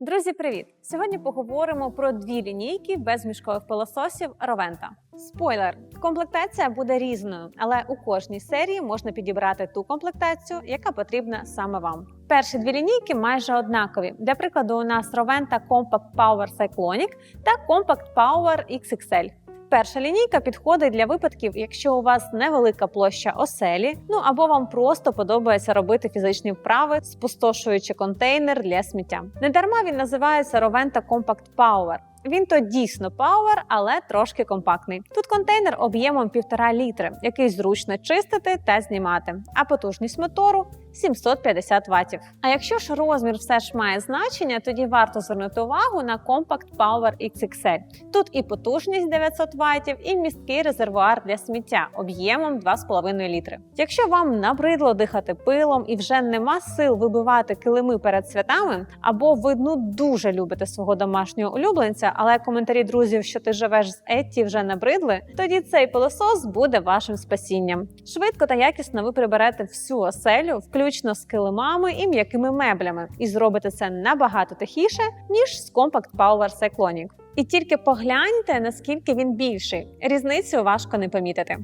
Друзі, привіт! Сьогодні поговоримо про дві лінійки безмішкових пилососів Ровента. Спойлер: комплектація буде різною, але у кожній серії можна підібрати ту комплектацію, яка потрібна саме вам. Перші дві лінійки майже однакові. Для прикладу, у нас Ровента Compact Power Cyclonic та Compact Power XXL. Перша лінійка підходить для випадків, якщо у вас невелика площа оселі, ну або вам просто подобається робити фізичні вправи, спустошуючи контейнер для сміття. Недарма він називається Roventa Compact Power. Він то дійсно Power, але трошки компактний. Тут контейнер об'ємом 1,5 літри, який зручно чистити та знімати, а потужність мотору 750 Вт. А якщо ж розмір все ж має значення, тоді варто звернути увагу на Compact Power XXL. Тут і потужність 900 Вт, і місткий резервуар для сміття об'ємом 2,5 літри. Якщо вам набридло дихати пилом і вже нема сил вибивати килими перед святами, або ви ну дуже любите свого домашнього улюбленця, але коментарі друзів, що ти живеш з Етті, вже набридли, тоді цей пилосос буде вашим спасінням. Швидко та якісно ви приберете всю оселю, включно з килимами і м'якими меблями, і зробите це набагато тихіше ніж з Compact Power Cyclonic. І тільки погляньте, наскільки він більший. Різницю важко не помітити.